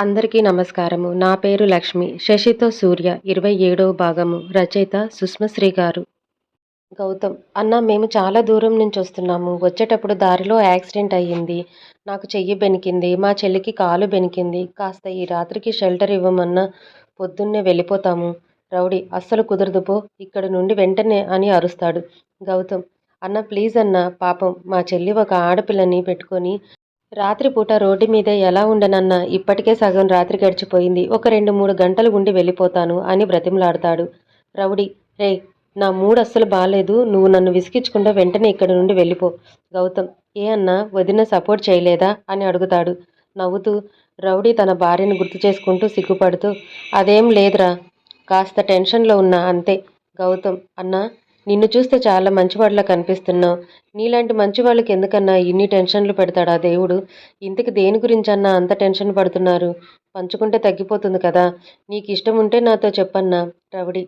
అందరికీ నమస్కారము. నా పేరు లక్ష్మి. శశితో సూర్య ఇరవై ఏడవ భాగము. రచయిత సుష్మశ్రీ గారు. గౌతమ్ అన్న మేము చాలా దూరం నుంచి వస్తున్నాము. వచ్చేటప్పుడు దారిలో యాక్సిడెంట్ అయ్యింది. నాకు చెయ్యి బెనికింది. మా చెల్లికి కాలు బెనికింది. కాస్త ఈ రాత్రికి షెల్టర్ ఇవ్వమన్నా పొద్దున్నే వెళ్ళిపోతాము. రౌడీ అస్సలు కుదరదు పో. ఇక్కడ నుండి వెంటనే అని అరుస్తాడు. గౌతమ్ అన్న ప్లీజ్ అన్న పాపం మా చెల్లి ఒక ఆడపిల్లని పెట్టుకొని రాత్రిపూట రోడ్డు మీద ఎలా ఉండనన్నా ఇప్పటికే సగం రాత్రి గడిచిపోయింది. ఒక రెండు మూడు గంటలు ఉండి వెళ్ళిపోతాను అని బ్రతిమలాడతాడు. రౌడీ రే నా మూడు అస్సలు బాగాలేదు నువ్వు నన్ను విసిగించకుండా వెంటనే ఇక్కడి నుండి వెళ్ళిపో. గౌతమ్ ఏ అన్నా వదిన సపోర్ట్ చేయలేదా అని అడుగుతాడు. నవ్వుతూ రౌడీ తన భార్యను గుర్తు చేసుకుంటూ సిగ్గుపడుతూ అదేం లేదురా కాస్త టెన్షన్లో ఉన్నా అంతే. గౌతమ్ అన్నా నిన్ను చూస్తే చాలా మంచివాడిలా కనిపిస్తున్నావు నీలాంటి మంచివాళ్ళకి ఎందుకన్నా ఇన్ని టెన్షన్లు పెడతాడా దేవుడు? ఇంతకు దేని గురించన్నా అంత టెన్షన్ పడుతున్నారు? పంచుకుంటే తగ్గిపోతుంది కదా. నీకు ఇష్టం ఉంటే నాతో చెప్పన్నా రవిడి.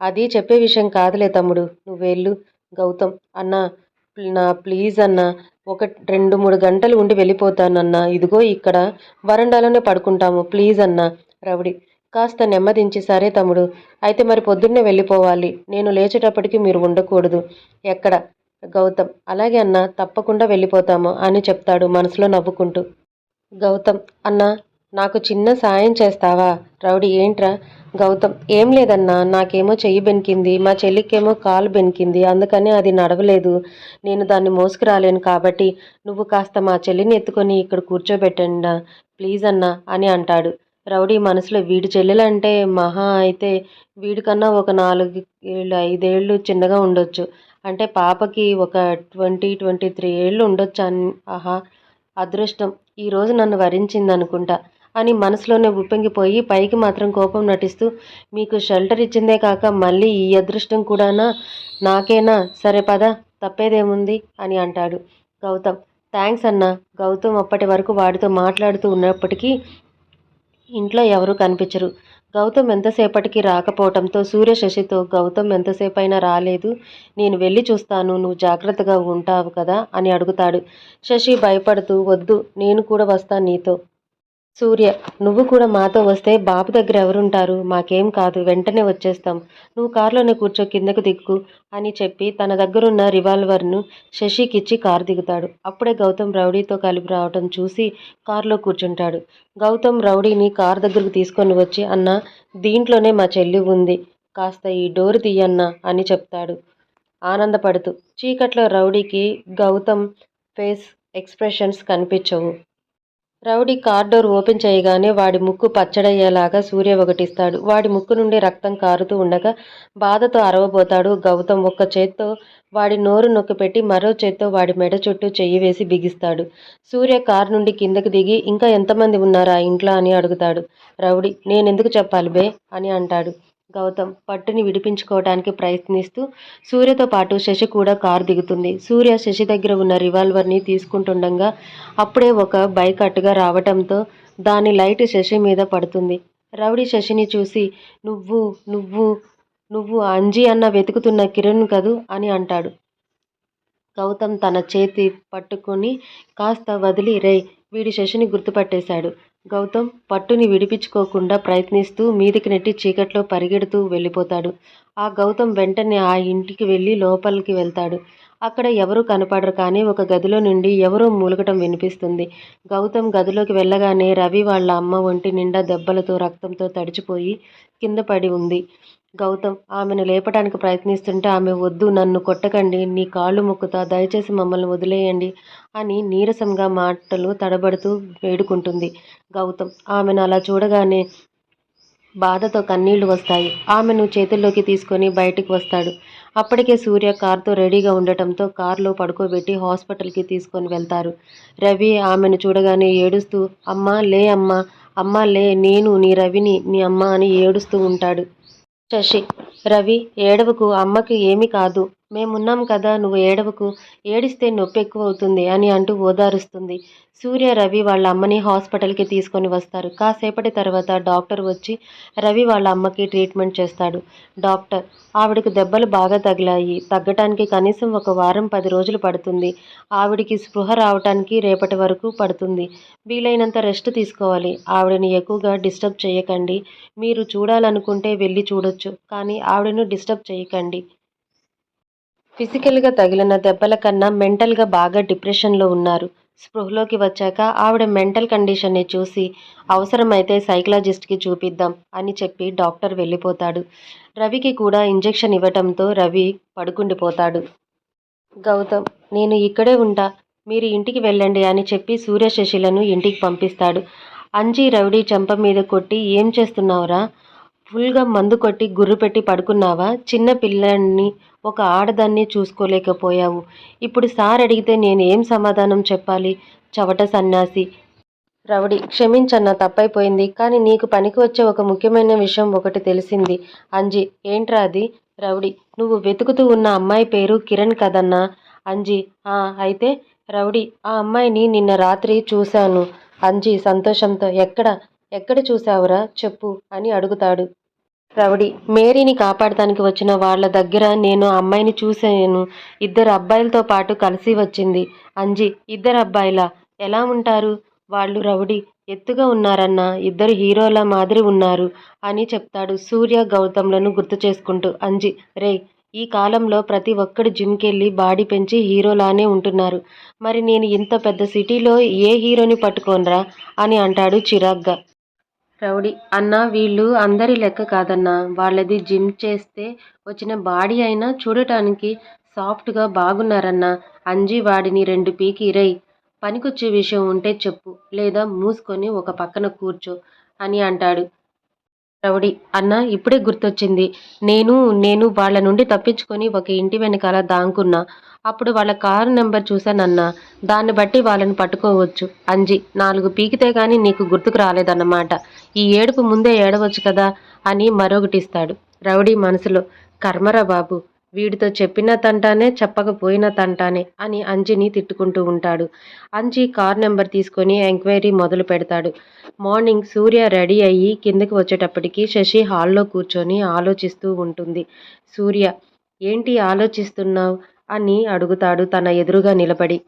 అది చెప్పే విషయం కాదులే తమ్ముడు. నువ్వేళ్ళు. గౌతమ్ అన్నా నా ప్లీజ్ అన్నా ఒక రెండు మూడు గంటలు ఉండి వెళ్ళిపోతానన్నా. ఇదిగో ఇక్కడ వరండాలోనే పడుకుంటాము. ప్లీజ్ అన్నా రవిడి. కాస్త నెమ్మదించి సరే తమ్ముడు. అయితే మరి పొద్దున్నే వెళ్ళిపోవాలి. నేను లేచేటప్పటికి మీరు ఉండకూడదు. ఎక్కడ? గౌతమ్. అలాగే అన్న తప్పకుండా వెళ్ళిపోతాము అని చెప్తాడు మనసులో నవ్వుకుంటూ. గౌతమ్ అన్న నాకు చిన్న సాయం చేస్తావా? రౌడీ ఏంట్రా? గౌతమ్ ఏం లేదన్నా నాకేమో చెయ్యి బెనికింది మా చెల్లికేమో కాలు బెనికింది అందుకని అది నడవలేదు. నేను దాన్ని మోసుకురాలేను కాబట్టి నువ్వు కాస్త మా చెల్లిని ఎత్తుకొని ఇక్కడ కూర్చోబెట్టండా ప్లీజ్ అన్నా అని అంటాడు. రౌడీ మనసులో వీడి చెల్లెలంటే మహా అయితే వీడికన్నా ఒక నాలుగు ఏళ్ళు ఐదేళ్ళు చిన్నగా ఉండొచ్చు. అంటే పాపకి ఒక ట్వంటీ ట్వంటీ త్రీ ఏళ్ళు ఉండొచ్చు అని ఆహా అదృష్టం. ఈరోజు నన్ను వరించింది అనుకుంటా అని మనసులోనే ఉప్పొంగిపోయి పైకి మాత్రం కోపం నటిస్తూ మీకు షెల్టర్ ఇచ్చిందే కాక మళ్ళీ ఈ అదృష్టం కూడానా? నాకేనా? సరే పద తప్పేదేముంది? అని అంటాడు గౌతమ్. థ్యాంక్స్ అన్న. గౌతమ్ అప్పటి వరకు వాడితో మాట్లాడుతూ ఉన్నప్పటికీ ఇంట్లో ఎవరూ కనిపించరు. గౌతమ్ ఎంతసేపటికి రాకపోవటంతో సూర్య శశితో గౌతమ్ ఎంతసేపైనా రాలేదు. నేను వెళ్ళి చూస్తాను. నువ్వు జాగ్రత్తగా ఉంటావు కదా? అని అడుగుతాడు. శశి భయపడుతూ వద్దు. నేను కూడా వస్తాను నీతో. సూర్య నువ్వు కూడా మాతో వస్తే బాబు దగ్గర ఎవరుంటారు? మాకేం కాదు వెంటనే వచ్చేస్తాం. నువ్వు కారులోనే కూర్చో కిందకు దిక్కు అని చెప్పి తన దగ్గరున్న రివాల్వర్ను శశికిచ్చి కారు దిగుతాడు. అప్పుడే గౌతమ్ రౌడీతో కలిపి రావటం చూసి కారులో కూర్చుంటాడు. గౌతమ్ రౌడీని కారు దగ్గరకు తీసుకొని వచ్చి అన్న దీంట్లోనే మా చెల్లి ఉంది. కాస్త ఈ డోర్ తీయన్నా అని చెప్తాడు. ఆనందపడుతూ చీకట్లో రౌడీకి గౌతమ్ ఫేస్ ఎక్స్ప్రెషన్స్ కనిపించవు. రౌడీ కార్ డోర్ ఓపెన్ చేయగానే వాడి ముక్కు పచ్చడయ్యేలాగా సూర్య ఒకటిస్తాడు. వాడి ముక్కు నుండి రక్తం కారుతూ ఉండగా బాధతో అరవబోతాడు గౌతమ్. ఒక్క చేత్తో వాడి నోరు నొక్కిపెట్టి మరో చేత్తో వాడి మెడ చుట్టూ చెయ్యి వేసి బిగిస్తాడు. సూర్య కారు నుండి కిందకి దిగి ఇంకా ఎంతమంది ఉన్నారా ఇంట్లో? అని అడుగుతాడు. రౌడీ నేనెందుకు చెప్పాలి బే? అని అంటాడు. గౌతమ్ పట్టుని విడిపించుకోవడానికి ప్రయత్నిస్తూ సూర్యతో పాటు శశి కూడా కారు దిగుతుంది. సూర్య శశి దగ్గర ఉన్న రివాల్వర్ని తీసుకుంటుండగా అప్పుడే ఒక బైక్ అట్టుగా రావటంతో దాని లైట్ శశి మీద పడుతుంది. రౌడీ శశిని చూసి నువ్వు నువ్వు నువ్వు అంజీ అన్న వెతుకుతున్న కిరణ్ కదూ? అని అంటాడు. గౌతమ్ తన చేతి పట్టుకొని కాస్త వదిలి రే వీడి శశిని గుర్తుపట్టేశాడు. గౌతమ్ పట్టుని విడిపించుకోకుండా ప్రయత్నిస్తూ మీదికి నెట్టి చీకట్లో పరిగెడుతూ వెళ్ళిపోతాడు. ఆ గౌతమ్ వెంటనే ఆ ఇంటికి వెళ్ళి లోపలికి వెళ్తాడు. అక్కడ ఎవరూ కనపడరు కానీ ఒక గదిలో నుండి ఎవరో మూలగటం వినిపిస్తుంది. గౌతమ్ గదిలోకి వెళ్ళగానే రవి వాళ్ళ అమ్మ ఒంటి నిండా దెబ్బలతో రక్తంతో తడిచిపోయి కింద పడి ఉంది. గౌతమ్ ఆమెను లేపడానికి ప్రయత్నిస్తుంటే ఆమె వద్దు నన్ను కొట్టకండి నీ కాళ్ళు మొక్కుతా దయచేసి మమ్మల్ని వదిలేయండి అని నీరసంగా మాటలు తడబడుతూ వేడుకుంటుంది గౌతమ్. ఆమెను అలా చూడగానే బాధతో కన్నీళ్ళు వస్తాయి. ఆమెను చేతుల్లోకి తీసుకొని బయటికి వస్తాడు. అప్పటికే సూర్య కారుతో రెడీగా ఉండటంతో కార్లో పడుకోబెట్టి హాస్పిటల్కి తీసుకొని వెళ్తారు. రవి ఆమెను చూడగానే ఏడుస్తూ అమ్మా లే అమ్మా అమ్మా లే నేను నీ రవిని నీ అమ్మ అని ఏడుస్తూ ఉంటాడు. శశి రవి ఏడవకు అమ్మకి ఏమీ కాదు. మేమున్నాం కదా నువ్వు ఏడవకు ఏడిస్తే నొప్పి ఎక్కువ అవుతుంది అని అంటూ ఓదారుస్తుంది. సూర్య రవి వాళ్ళ అమ్మని హాస్పిటల్కి తీసుకొని వస్తారు. కాసేపటి తర్వాత డాక్టర్ వచ్చి రవి వాళ్ళ అమ్మకి ట్రీట్మెంట్ చేస్తాడు. డాక్టర్ ఆవిడకు దెబ్బలు బాగా తగిలాయి. తగ్గటానికి కనీసం ఒక వారం పది రోజులు పడుతుంది. ఆవిడికి స్పృహ రావటానికి రేపటి వరకు పడుతుంది. వీలైనంత రెస్ట్ తీసుకోవాలి. ఆవిడని ఎక్కువగా డిస్టర్బ్ చేయకండి. మీరు చూడాలనుకుంటే వెళ్ళి చూడొచ్చు. కానీ ఆవిడను డిస్టర్బ్ చేయకండి. ఫిజికల్గా తగిలిన దెబ్బల కన్నా మెంటల్గా బాగా డిప్రెషన్లో ఉన్నారు. స్పృహలోకి వచ్చాక ఆవిడ మెంటల్ కండిషన్ని చూసి అవసరమైతే సైకలాజిస్ట్కి చూపిద్దాం అని చెప్పి డాక్టర్ వెళ్ళిపోతాడు. రవికి కూడా ఇంజెక్షన్ ఇవ్వటంతో రవి పడుకుండిపోతాడు. గౌతమ్ నేను ఇక్కడే ఉంటా. మీరు ఇంటికి వెళ్ళండి అని చెప్పి సూర్య శశిలను ఇంటికి పంపిస్తాడు. అంజీ రౌడీ చెంప మీద కొట్టి ఏం చేస్తున్నావురా? ఫుల్గా మందు కొట్టి గుర్రు పెట్టి పడుకున్నావా? చిన్న పిల్లాన్ని ఒక ఆడదాన్ని చూసుకోలేకపోయావు. ఇప్పుడు సార్ అడిగితే నేను ఏం సమాధానం చెప్పాలి? చవట సన్యాసి రవడి క్షమించన్న తప్పైపోయింది. కానీ నీకు పనికి వచ్చే ఒక ముఖ్యమైన విషయం ఒకటి తెలిసింది. అంజీ ఏంట్రా అది? రౌడీ నువ్వు వెతుకుతూ ఉన్న అమ్మాయి పేరు కిరణ్ కదన్నా? అంజీ ఆ అయితే? రౌడీ ఆ అమ్మాయిని నిన్న రాత్రి చూశాను. అంజీ సంతోషంతో ఎక్కడ? ఎక్కడ చూసావురా చెప్పు అని అడుగుతాడు. రౌడీ. మేరీని కాపాడటానికి వచ్చిన వాళ్ళ దగ్గర నేను అమ్మాయిని చూశాను. ఇద్దరు అబ్బాయిలతో పాటు కలిసి వచ్చింది. అంజీ ఇద్దరు అబ్బాయిలా? ఎలా ఉంటారు? వాళ్ళు రౌడీ ఎత్తుగా ఉన్నారన్న ఇద్దరు హీరోల మాదిరి ఉన్నారు అని చెప్తాడు సూర్య గౌతమ్లను గుర్తు చేసుకుంటూ. అంజీ రే ఈ కాలంలో ప్రతి ఒక్కడు జిమ్కెళ్ళి బాడీ పెంచి హీరోలానే ఉంటున్నారు. మరి నేను ఇంత పెద్ద సిటీలో ఏ హీరోని పట్టుకోనరా? అని అంటాడు చిరాగ్గా. రౌడీ. అన్న వీళ్ళు అందరి లెక్క కాదన్నా. వాళ్ళది జిమ్ చేస్తే వచ్చిన బాడీ అయినా చూడటానికి సాఫ్ట్గా బాగున్నారన్నా. అంజీ వాడిని రెండు పీకి రై పనికొచ్చే విషయం ఉంటే చెప్పు. లేదా మూసుకొని ఒక పక్కన కూర్చో అని అంటాడు. రౌడీ. అన్న ఇప్పుడే గుర్తొచ్చింది. నేను నేను వాళ్ళ నుండి తప్పించుకొని ఒక ఇంటి వెనకాల దాంకున్నా. అప్పుడు వాళ్ళ కారు నెంబర్ చూశానన్నా. దాన్ని బట్టి వాళ్ళని పట్టుకోవచ్చు. అంజి నాలుగు పీకితే కానీ నీకు గుర్తుకు రాలేదన్నమాట. ఈ ఏడుపు ముందే ఏడవచ్చు కదా అని మరొకటిస్తాడు రౌడీ మనసులో కర్మరా బాబు వీడితో చెప్పిన తంటానే చెప్పకపోయిన తంటానే అని అంజిని తిట్టుకుంటూ ఉంటాడు. అంజి కార్ నెంబర్ తీసుకొని ఎంక్వైరీ మొదలు పెడతాడు. మార్నింగ్ సూర్య రెడీ అయ్యి కిందకి వచ్చేటప్పటికి శశి హాల్లో కూర్చొని ఆలోచిస్తూ ఉంటుంది. సూర్య ఏంటి ఆలోచిస్తున్నావు? అని అడుగుతాడు తన ఎదురుగా నిలబడి.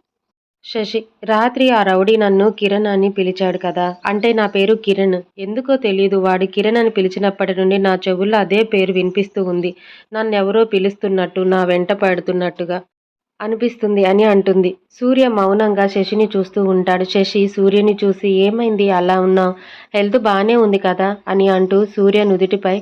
శశి రాత్రి ఆ రౌడీ నన్ను కిరణ్ అని పిలిచాడు కదా. అంటే నా పేరు కిరణ్. ఎందుకో తెలియదు వాడు కిరణ్ అని పిలిచినప్పటి నుండి నా చెవుల్లో అదే పేరు వినిపిస్తూ ఉంది. నన్నెవరో పిలుస్తున్నట్టు నా వెంట పడుతున్నట్టుగా అనిపిస్తుంది అని అంటుంది. సూర్య మౌనంగా శశిని చూస్తూ ఉంటాడు. శశి సూర్యుని చూసి ఏమైంది అలా ఉన్నావు? హెల్త్ బాగానే ఉంది కదా? అని అంటూ సూర్య నుదుటిపై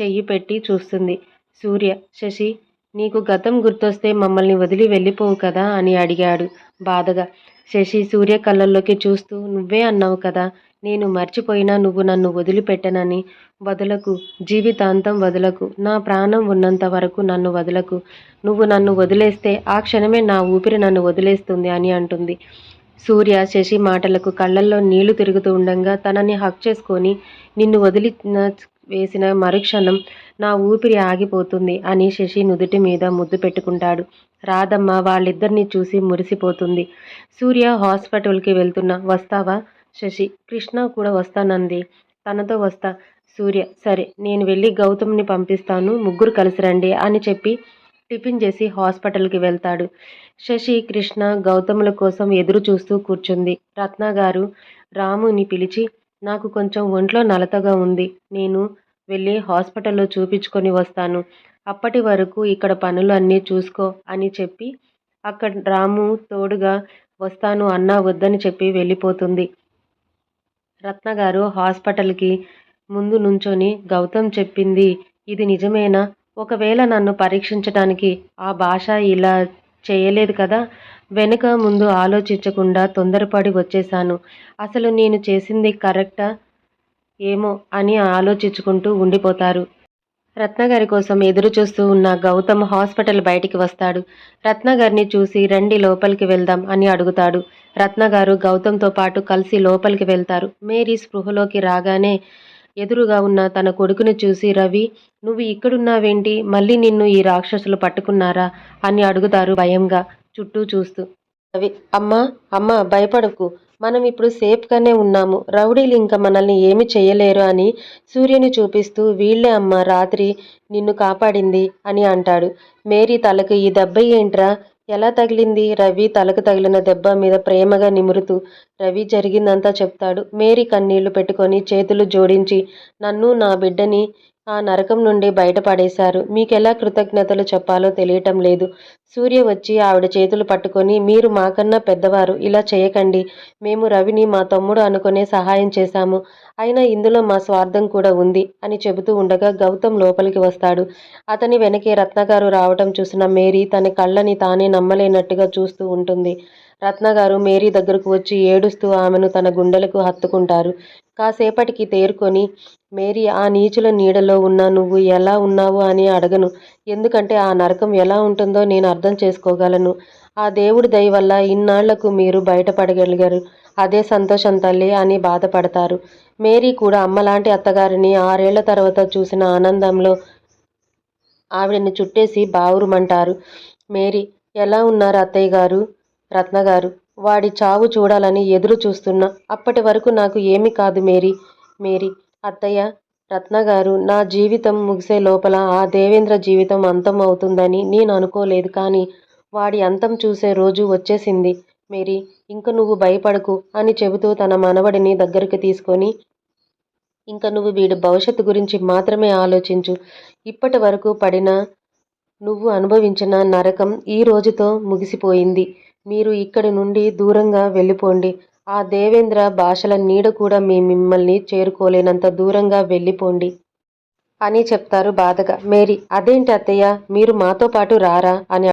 చెయ్యి పెట్టి చూస్తుంది. సూర్య శశి నీకు గతం గుర్తొస్తే మమ్మల్ని వదిలి వెళ్ళిపోవు కదా? అని అడిగాడు. బాధగా. శశి సూర్య కళ్ళల్లోకి చూస్తూ నువ్వే అన్నావు కదా నేను మర్చిపోయినా నువ్వు నన్ను వదిలిపెట్టనని. వదలకు జీవితాంతం వదలకు. నా ప్రాణం ఉన్నంత వరకు నన్ను వదలకు. నువ్వు నన్ను వదిలేస్తే ఆ క్షణమే నా ఊపిరి నన్ను వదిలేస్తుంది అని అంటుంది. సూర్య శశి మాటలకు కళ్ళల్లో నీళ్ళు తిరుగుతూ ఉండగా తనని హక్ చేసుకొని నిన్ను వదిలి వేసిన మరుక్షణం నా ఊపిరి ఆగిపోతుంది అని శశి నుదుటి మీద ముద్దు పెట్టుకుంటాడు. రాధమ్మ వాళ్ళిద్దరిని చూసి మురిసిపోతుంది. సూర్య హాస్పిటల్కి వెళ్తున్నా. వస్తావా? శశి కృష్ణ కూడా వస్తానంది. తనతో వస్తా. సూర్య సరే నేను వెళ్ళి గౌతమ్ని పంపిస్తాను. ముగ్గురు కలిసి రండి అని చెప్పి టిఫిన్ చేసి హాస్పిటల్కి వెళ్తాడు. శశి కృష్ణ గౌతముల కోసం ఎదురు చూస్తూ కూర్చుంది. రత్న గారు రాముని పిలిచి నాకు కొంచెం ఒంట్లో నలతగా ఉంది. నేను వెళ్ళి హాస్పిటల్లో చూపించుకొని వస్తాను. అప్పటి వరకు ఇక్కడ పనులు అన్నీ చూసుకో అని చెప్పి అక్కడ రాము తోడుగా వస్తాను అన్నా వద్దని చెప్పి వెళ్ళిపోతుంది. రత్నగారు హాస్పిటల్కి ముందు నుంచొని గౌతమ్ చెప్పింది ఇది నిజమేనా? ఒకవేళ నన్ను పరీక్షించడానికి ఆ భాష ఇలా చేయలేదు కదా వెనుక ముందు ఆలోచించకుండా తొందరపడి వచ్చేశాను. అసలు నేను చేసింది కరెక్టా? ఏమో అని ఆలోచించుకుంటూ ఉండిపోతారు. రత్నగారి కోసం ఎదురు చూస్తూ ఉన్న గౌతమ్ హాస్పిటల్ బయటికి వస్తాడు. రత్నగారిని చూసి రండి లోపలికి వెళ్దాం అని అడుగుతాడు. రత్నగారు గౌతమ్తో పాటు కలిసి లోపలికి వెళ్తారు. మేరీ స్పృహలోకి రాగానే ఎదురుగా ఉన్న తన కొడుకుని చూసి రవి నువ్వు ఇక్కడున్నావేంటి? మళ్ళీ నిన్ను ఈ రాక్షసులు పట్టుకున్నారా? అని అడుగుతారు భయంగా. చుట్టూ చూస్తూ. రవి అమ్మా అమ్మా భయపడకు. మనం ఇప్పుడు సేఫ్గానే ఉన్నాము. రౌడీలు ఇంకా మనల్ని ఏమి చేయలేరు అని సూర్యుని చూపిస్తూ వీళ్ళే అమ్మ రాత్రి నిన్ను కాపాడింది అని అంటాడు. మేరీ తలకు ఈ దెబ్బ ఏంట్రా? ఎలా తగిలింది? రవి తలకు తగిలిన దెబ్బ మీద ప్రేమగా నిమురుతూ రవి జరిగిందంతా చెప్తాడు. మేరీ కన్నీళ్ళు పెట్టుకొని చేతులు జోడించి నన్ను నా బిడ్డని ఆ నరకం నుండి బయటపడేశారు. మీకెలా కృతజ్ఞతలు చెప్పాలో తెలియటం లేదు. సూర్య వచ్చి ఆవిడ చేతులు పట్టుకొని మీరు మాకన్నా పెద్దవారు ఇలా చేయకండి. మేము రవిని మా తమ్ముడు అనుకునే సహాయం చేశాము. అయినా ఇందులో మా స్వార్థం కూడా ఉంది అని చెబుతూ ఉండగా గౌతమ్ లోపలికి వస్తాడు. అతని వెనకే రత్నగారు రావటం చూసిన మేరీ తన కళ్ళని తానే నమ్మలేనట్టుగా చూస్తూ ఉంటుంది. రత్నగారు మేరీ దగ్గరకు వచ్చి ఏడుస్తూ ఆమెను తన గుండెలకు హత్తుకుంటారు. కాసేపటికి తేరుకొని మేరీ ఆ నీచుల నీడలో ఉన్న నువ్వు ఎలా ఉన్నావు అని అడగను. ఎందుకంటే ఆ నరకం ఎలా ఉంటుందో నేను అర్థం చేసుకోగలను. ఆ దేవుడి దయ వల్ల ఇన్నాళ్ళకు మీరు బయటపడగలిగారు. అదే సంతోషం తల్లి అని బాధపడతారు. మేరీ కూడా అమ్మలాంటి అత్తగారిని ఆరేళ్ళ తర్వాత చూసిన ఆనందంలో ఆవిడని చుట్టేసి బావురుమంటారు. మేరీ ఎలా ఉన్నారు అత్తయ్య గారు? రత్నగారు వాడి చావు చూడాలని ఎదురు చూస్తున్నా. అప్పటి వరకు నాకు ఏమీ కాదు మేరీ. మేరీ అత్తయ్య రత్నగారు నా జీవితం ముగిసే లోపల ఆ దేవేంద్ర జీవితం అంతం అవుతుందని నేను అనుకోలేదు కానీ వాడి అంతం చూసే రోజు వచ్చేసింది. మేరీ ఇంక నువ్వు భయపడకు అని చెబుతూ తన మనవడిని దగ్గరికి తీసుకొని ఇంక నువ్వు వీడి భవిష్యత్తు గురించి మాత్రమే ఆలోచించు. ఇప్పటి వరకు పడిన నువ్వు అనుభవించిన నరకం ఈ రోజుతో ముగిసిపోయింది. మీరు ఇక్కడి నుండి దూరంగా వెళ్ళిపోండి. ఆ దేవేంద్ర భాషల నీడ కూడా మీ మిమ్మల్ని చేరుకోలేనంత దూరంగా వెళ్ళిపోండి అని చెప్తారు బాధగా. మేరీ అదేంటి అత్తయ్య? మీరు మాతో పాటు రారా? అని